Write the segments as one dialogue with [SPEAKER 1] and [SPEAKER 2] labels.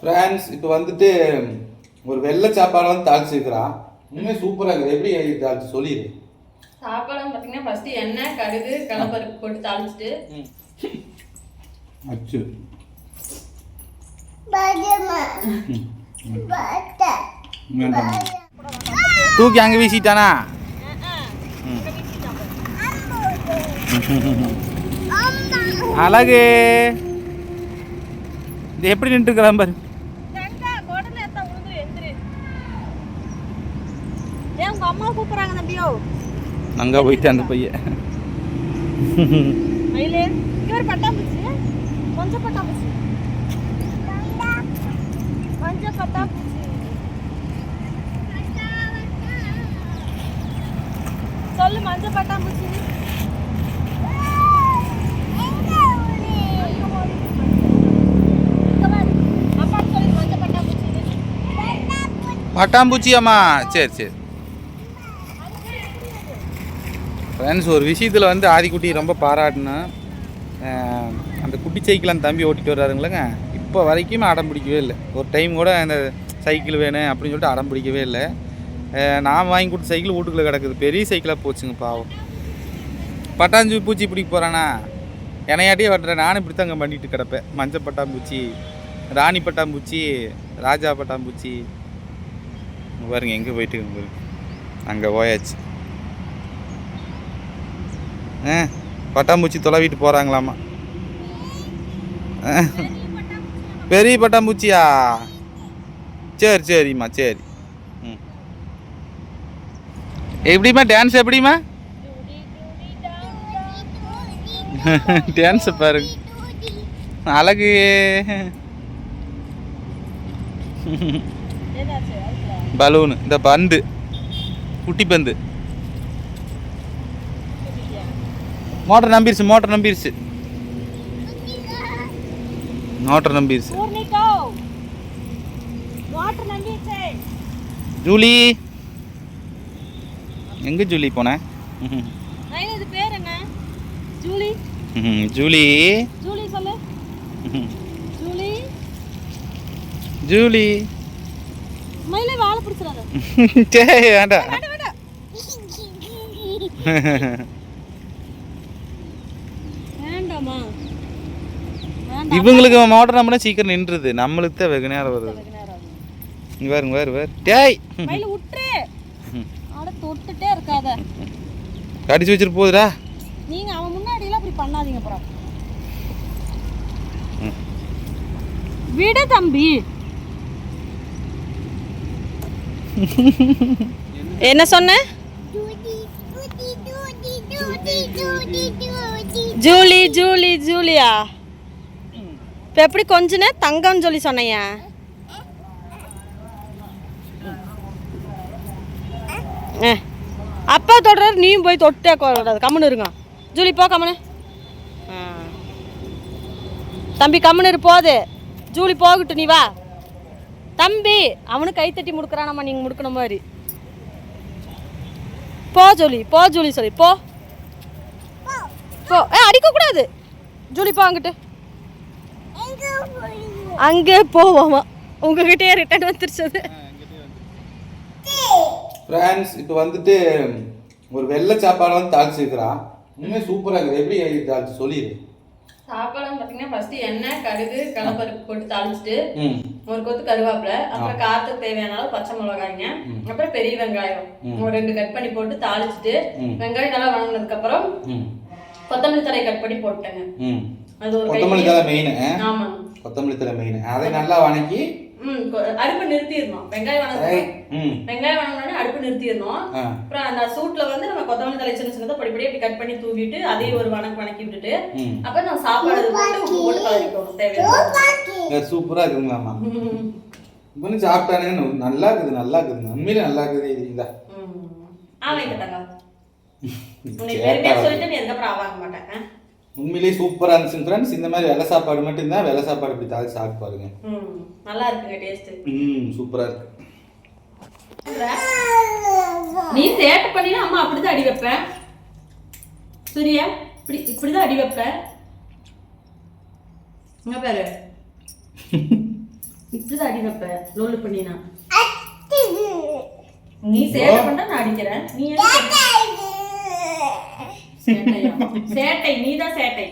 [SPEAKER 1] France இப்போ வந்துட்டு ஒரு வெள்ளை சாப்பாடு வந்து தாளிச்சிருக்கிறான் உண்மையே சூப்பராக இருக்குது. எப்படி தாளிச்சு? சொல்லிடு.
[SPEAKER 2] சாப்பாடு பார்த்தீங்கன்னா ஃபர்ஸ்ட் எண்ணெய் கடுகு கடலப்பருப்பு போட்டு தாளிச்சிட்டு.
[SPEAKER 1] அச்சு. தூக்கி அங்கே வீசிட்டானா? அழகு. இது எப்படி நின்று இருக்கிறான் பாரு. அங்கே போயிட்டு அந்த பையன்.
[SPEAKER 3] சொல்லு மஞ்சள் பட்டாம்பூச்சி
[SPEAKER 1] பட்டாம்பூச்சியாம்மா. சரி சரி. ஃப்ரெண்ட்ஸ் ஒரு விஷயத்தில் வந்து ஆதிக்குட்டி ரொம்ப பாராட்டினேன் அந்த குட்டி சைக்கிள் அந்த தம்பி ஓட்டிட்டு வர்றாருங்களேங்க. இப்போ வரைக்கும் அடம் பிடிக்கவே இல்லை. ஒரு டைம் கூட அந்த சைக்கிள் வேணும் அப்படின்னு சொல்லிட்டு அடம் பிடிக்கவே இல்லை. நான் வாங்கி கொடுத்த சைக்கிள் வீட்டுக்குள்ளே கிடக்குது. பெரிய சைக்கிளாக போச்சுங்க பாவம். பட்டாஞ்சு பூச்சி பிடிக்க போகிறானா என்னையாட்டியே வட்டுறேன் நானும் இப்படி தாங்க பண்ணிட்டு கிடப்பேன். மஞ்சள் பட்டாம்பூச்சி ராணி பட்டாம்பூச்சி ராஜா பட்டாம்பூச்சி. பாருங்க எங்கே போயிட்டு அங்கே போயாச்சு. பட்டாம்பூச்சி தொலைவிட்டு போகிறாங்களாமா பெரிய பட்டாம்பூச்சியா? சரி சரிம்மா சரி. ம். எப்படிம்மா டான்ஸ் எப்படிம்மா? டான்ஸ் பாருங்க. அழகு. பலூனு. இந்த பந்து. குட்டி பந்து. மோட்டர் நம்பிருச்சு மோட்டர் நம்பிருச்சு. மோட்டர் நம்பிருச்சு. ஜூலி. எங்க ஜூலி போன?
[SPEAKER 3] இது பேர் என்ன? ஜூலி.
[SPEAKER 1] ஜூலி.
[SPEAKER 3] ஜூலி சொல்லு. ஜூலி.
[SPEAKER 1] ஜூலி.
[SPEAKER 3] மயிலே வாழை பிடிச்சிடாத.
[SPEAKER 1] சே வேண்டாமா
[SPEAKER 3] வேண்டாம்
[SPEAKER 1] இவங்களுக்கு மோட்டர் நம்பினா சீக்கிரம் நின்றுது. நம்மளுக்கு தான் வெகு நேரம் வருது. இங்க பாருங்க வேறு வேறு டேய்!
[SPEAKER 3] தொட்டுட்டே இருக்காத.
[SPEAKER 1] கடிச்சு வச்சிட்டு போகுதுடா
[SPEAKER 3] நீங்க அவன் முன்னாடி எல்லாம் அப்படி பண்ணாதீங்க அப்புறம். விடு தம்பி. என்ன சொன்ன? ஜூலி ஜூலி ஜூலியா? இப்போ எப்படி கொஞ்சனே? தங்கம்னு சொல்லி சொன்னையா. ஆ. அப்பா தொடுறாரு நீயும் போய் தொட்டே கூடாது கம்முன்னு இருங்க. ஜூலி போ கம்மனு. தம்பி கம்முன்னு இரு போது. ஜூலி போகட்டும் நீ வா. தம்பி அவனு கை தட்டி முடுக்குறானம்மா நீங்கள் முடுக்கணும் மாதிரி. போ ஜூலி போ ஜூலி சொல்லி போ. போ. ஏ அடிக்கக்கூடாது. ஜூலி போ அங்கிட்டு. அங்கே போவாமா. உங்ககிட்டயே ரிட்டர்ன் வந்துருச்சு. அது.
[SPEAKER 1] ஃப்ரான்ஸ் இப்போ வந்துட்டு ஒரு வெள்ளை சாப்பாடு வந்து தாளிச்சிருக்கிறான் உண்மையே சூப்பராக இருக்குது எப்படி தாளிச்சு? சொல்லிடு.
[SPEAKER 2] சாப்பாடு பார்த்தீங்கன்னா ஃபர்ஸ்ட் எண்ணெய் கடுகு கடலப்பருப்பு போட்டு தாளிச்சிட்டு ஒரு கொத்து கருவேப்பிலை அப்புறம் காரத்துக்கு தேவையான பச்சை மிளகாய்ங்க அப்புறம் பெரிய வெங்காயம். ஒரு ரெண்டு கட் பண்ணி போட்டு தாளிச்சிட்டு. வெங்காயம் நல்லா வணங்கினதுக்கு அப்புறம் கொத்தமல்லி தலை கட் பண்ணி போட்டேங்க
[SPEAKER 1] ம்.
[SPEAKER 2] அது ஒரு
[SPEAKER 1] கொத்தமல்லி தலை மெயின்
[SPEAKER 2] ஆமா.
[SPEAKER 1] கொத்தமல்லி தலை மெயின் அதை நல்லா வணக்கி
[SPEAKER 2] அடுப்பு நிறுத்திடணும். வெங்காயம்
[SPEAKER 1] ஏய்,
[SPEAKER 2] வணங்க
[SPEAKER 1] ம்.
[SPEAKER 2] வெங்காயம் வணங்கினோடனே அடுப்பு நிறுத்திடணும். அப்புறம் அந்த சூட்ல வந்து நம்ம கொத்தமல்லி தலை சின்ன சின்னதா பொடி பொடியா இப்படி கட் பண்ணி தூவிட்டு அதையும் ஒரு வணக்கு வணக்கி விட்டுட்டு அப்புறம் நான் சாப்பாடு போட்டு போட்டு கலரிக்கணும் தேவையான
[SPEAKER 1] சூப்பராக இருக்குங்களாம்மா இப்போ சாப்பிட்டானே நல்லா இருக்குது நல்லா இருக்குதுங்க உண்மையிலே நல்லா இருக்குது இது இந்த.
[SPEAKER 2] ஆ வைக்கட்டாங்க உன்னை பெருமையா சொல்லிட்டு நீ எதுக்கப்புறம் ஆவாங்க மாட்டேன். ஆ?
[SPEAKER 1] உண்மையிலேயே சூப்பராக இருந்துச்சு ஃப்ரெண்ட்ஸ் இந்த மாதிரி வெள்ளை சாப்பாடு மட்டும் தான் வெள்ளை சாப்பாடு இப்படி தாளி சாப்பிட்டு பாருங்க.
[SPEAKER 2] ம் நல்லா இருக்குங்க டேஸ்ட்
[SPEAKER 1] ம் சூப்பராக இருக்கு.
[SPEAKER 2] நீ சேட்டை பண்ணினா அம்மா அப்படிதான் அடி வைப்பேன் சரியா இப்படி இப்படிதான் அடி வைப்பேன் இங்க பாரு. இப்படிதான் அடி வைப்ப லோலு பண்ணினா. நீ சேட்டை பண்ணா நான் அடிக்கிறேன். நீ சேட்டை நீ தான் சேட்டை.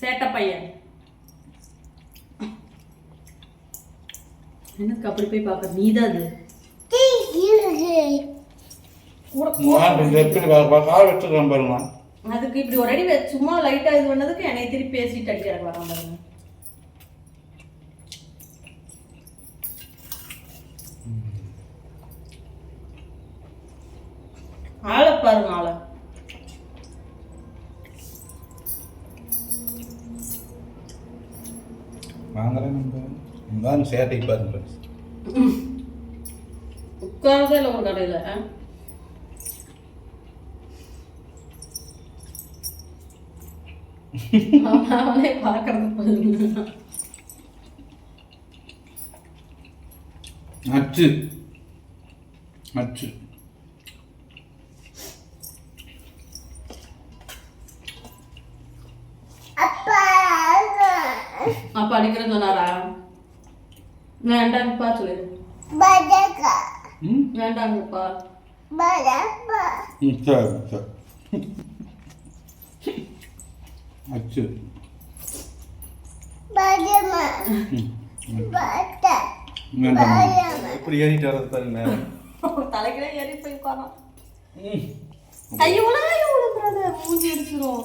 [SPEAKER 2] சேட்டை பையன். எனக்கு அப்படி போய் பார்க்க? நீ தான் அது அதுக்கு இப்படி ஒரு அடி சும்மா லைட்டா இது பண்ணதுக்கு என்னை திருப்பி பேசிட்டு அடிக்கிறக்கு வரான் பாருங்க ஆளை பாருங்க ஆளை
[SPEAKER 1] வாங்குறேன் சேட்டைக்கு பாருங்க
[SPEAKER 2] உட்காரதே இல்லை ஒரு கடையில் அவனே பார்க்கறது
[SPEAKER 1] அச்சு அச்சு
[SPEAKER 2] அப்பா அடிக்கிறேன்னு சொன்னாரா வேண்டாங்கப்பா சொல்லு
[SPEAKER 1] ம்
[SPEAKER 2] வேண்டாங்கப்பா
[SPEAKER 1] ம், சரி சரி அச்சு வேண்டாம் எப்படி ஏறிட்டு வர்றது பாருங்க
[SPEAKER 2] தலைக்கிலே ஏறி போய் உட்காரோம்
[SPEAKER 1] ம்.
[SPEAKER 2] ஐயோ ஐயோ விழுந்துறாத மூஞ்சி அடிச்சிரும்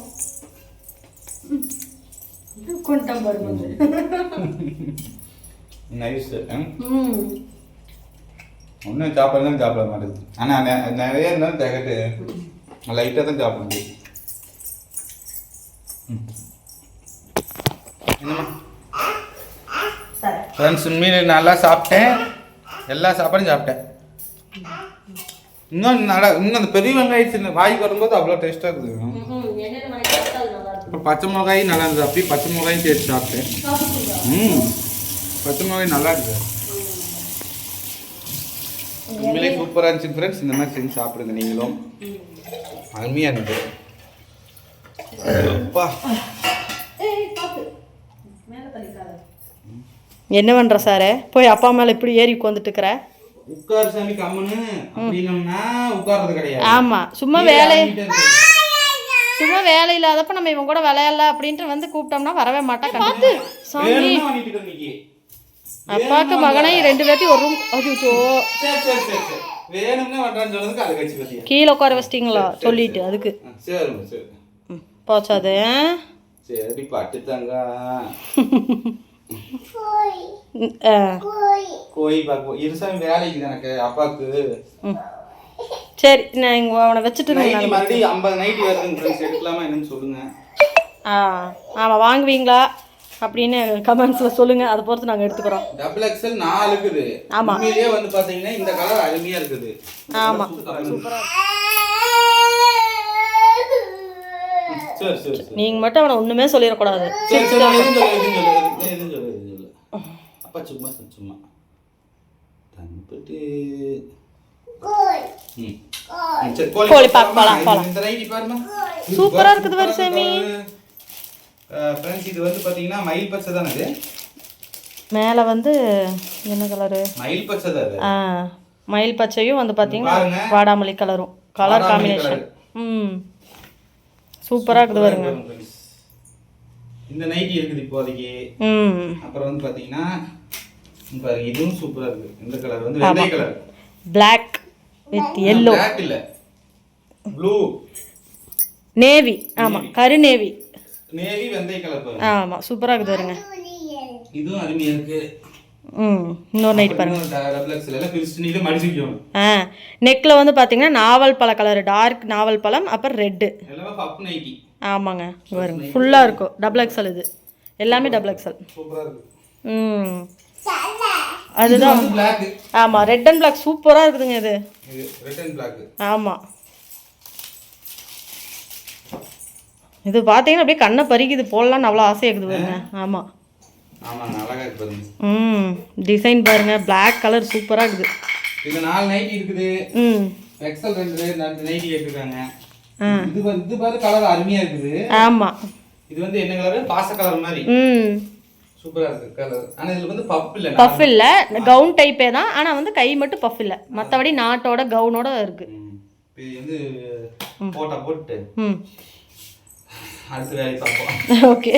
[SPEAKER 2] கொண்டாம் பாருங்க
[SPEAKER 1] நைஸ் ம். ஒன்றும் சாப்பிட தான் சாப்பிட மாட்டேங்குது. ஆனால் நிறைய இருந்தாலும் திகட்டு. லைட்டாக தான் சாப்பிட முடியும். ஃப்ரெண்ட்ஸ் உண்மையில நல்லா சாப்பிட்டேன். எல்லா சாப்பாடும் சாப்பிட்டேன். இன்னும் நல்லா இன்னும் அந்த பெரிய வெங்காயம் வாய்க்கு வரும்போது அவ்வளோ டேஸ்ட்டாக இருக்குது
[SPEAKER 2] ம் என்னென்ன மாதிரி டேஸ்ட் அது நல்லா இருக்கும்
[SPEAKER 1] அப்புறம் பச்சை மிளகாயும் நல்லா இருந்தது. அப்படியே பச்சை மிளகாயும் சேர்த்து சாப்பிட்டேன். ம் பச்சை மிளகாய் நல்லா இருக்குது உண்மையிலே சூப்பராக இருந்துச்சு ஃப்ரெண்ட்ஸ் இந்த மாதிரி செஞ்சு சாப்பிடுங்க நீங்களும். அருமையாக இருந்தது. அப்பா.
[SPEAKER 3] என்ன பண்ணுற சார்? போய் அப்பா மேலே இப்படி ஏறி உட்காந்துட்டுக்கிற
[SPEAKER 1] உட்கார் சாமி கம்முன்னு. அப்படின்னம்னா உட்கார்றது கிடையாது.
[SPEAKER 3] ஆமாம் சும்மா வேலை சும்மா வேலை இல்லாதப்ப நம்ம இவன் கூட விளையாடல அப்படின்ட்டு வந்து கூப்பிட்டோம்னா வரவே மாட்டான் பார்த்து சாமி. அப்பாவுக்கு மகனை ரெண்டு பேர்த்தையும் ஒரு ரூம்
[SPEAKER 1] பத்தியா?
[SPEAKER 3] கீழே உட்கார வச்சிட்டிங்களா? சொல்லிட்டு அதுக்கு. போச்சாது.
[SPEAKER 1] சரி பட்டு தங்க.
[SPEAKER 3] ம், ஆ.
[SPEAKER 1] கோய் பார்ப்போம் இருசாமி வேலைக்கு எனக்கு அப்பாவுக்கு.
[SPEAKER 3] சரி நான் இங்கே அவனை வச்சுட்டு
[SPEAKER 1] மறுபடியும் ஐம்பது நைட்டி ஃப்ரெண்ட்ஸ் எடுக்கலாமா என்னன்னு சொல்லுங்க.
[SPEAKER 3] ஆ ஆமாம் வாங்குவீங்களா? அப்படின்னு கமெண்ட்ஸில் சொல்லுங்கள் அதை பொறுத்து நாங்கள் எடுத்துக்கிறோம்.
[SPEAKER 1] டபுள் எக்ஸல் நாலு இருக்குது.
[SPEAKER 3] ஆமா.
[SPEAKER 1] உண்மையிலேயே வந்து பாத்தீங்கன்னா இந்த கலர் அருமையா இருக்குது.
[SPEAKER 3] ஆமா.
[SPEAKER 1] சூப்பரா
[SPEAKER 3] மட்டும் அவனை ஒன்றுமே சொல்லிடக்கூடாது.
[SPEAKER 1] அப்பா சும்மா சும்மா. தம்பிட்டு கோழி. பார்க்க
[SPEAKER 3] பார்க்க போலாம்,
[SPEAKER 1] போலாமா?
[SPEAKER 3] போலாம்.
[SPEAKER 1] இந்த நைட்டி பாருமா.
[SPEAKER 3] சூப்பரா இருக்குது பாரு சாமி.
[SPEAKER 1] ஃப்ரெண்ட்ஸ் இது வந்து பாத்தீங்கன்னா மயில் பச்சை தானே இது?
[SPEAKER 3] மேலே வந்து என்ன கலரு
[SPEAKER 1] மயில் பச்சை தான்
[SPEAKER 3] ஆ மயில் பச்சையும் வந்து பார்த்தீங்கன்னா. வாடாமல்லி கலரும் கலர் காம்பினேஷன் ம். சூப்பராக இருக்குது
[SPEAKER 1] friends. இந்த நைட்டி இருக்குது இப்போதைக்கு.
[SPEAKER 3] ம்.
[SPEAKER 1] அப்புறம் வந்து பாருங்க இதுவும் சூப்பரா இருக்கு இந்த கலர் வந்து வெந்தய colour
[SPEAKER 3] black with yellow
[SPEAKER 1] blue
[SPEAKER 3] navy ஆமாம் கரு நேவி
[SPEAKER 1] நேவி வெந்தய கலர் பாருங்க.
[SPEAKER 3] ஆமாம் சூப்பராக இருக்குது பாருங்க.
[SPEAKER 1] இதுவும் அருமையா இருக்கு.
[SPEAKER 3] ம் இன்னொரு நைட் பாருங்க. ஆ நெக்கில் வந்து பார்த்தீங்கன்னா நாவல் பழ கலர் டார்க் நாவல் பழம் அப்புறம் ரெட்டு ஆமாங்க பாருங்க. ஃபுல்லாக இருக்கும். டபுள் எக்ஸல் இது. எல்லாமே டபுள் எக்ஸல்
[SPEAKER 1] சூப்பரா இருக்கு.
[SPEAKER 3] ம். அதுதான்.
[SPEAKER 1] பிளாக்
[SPEAKER 3] ஆமாம் ரெட் அண்ட் பிளாக் சூப்பராக இருக்குதுங்க இது.
[SPEAKER 1] இது ரெட் அண்ட் பிளாக்
[SPEAKER 3] ஆமாம் இது பார்த்தீங்கன்னா அப்படியே கண்ணை பறிக்குது போடலான்னு அவ்வளோ ஆசையாக இருக்குது பாருங்க. ஆமாம் ம் டிசைன் பாருங்க. Black கலர் சூப்பராக இருக்குது.
[SPEAKER 1] இது நாலு நைட்டி இருக்குது.
[SPEAKER 3] ம்.
[SPEAKER 1] எக்ஸல் ரெண்டு ரெண்டு நைட்டி கேட்டிருக்காங்க இது வந்து இது பாரு கலர் அருமையா இருக்குது.
[SPEAKER 3] ஆமாம்
[SPEAKER 1] இது வந்து என்ன கலர் பாச கலர் மாதிரி.
[SPEAKER 3] ம்.
[SPEAKER 1] சூப்பரா இருக்கு கலர் ஆனா இதுல வந்து பப் இல்ல.
[SPEAKER 3] பஃப் இல்லை. கவுன் டைப்பே தான். ஆனால் வந்து கை மட்டும் பஃப் இல்லை. மற்றபடி நாட்டோட கவுனோட இருக்கு.
[SPEAKER 1] இது வந்து போட்டா போட்டு அடுத்த வேலையை பார்ப்போம்.
[SPEAKER 3] ஓகே.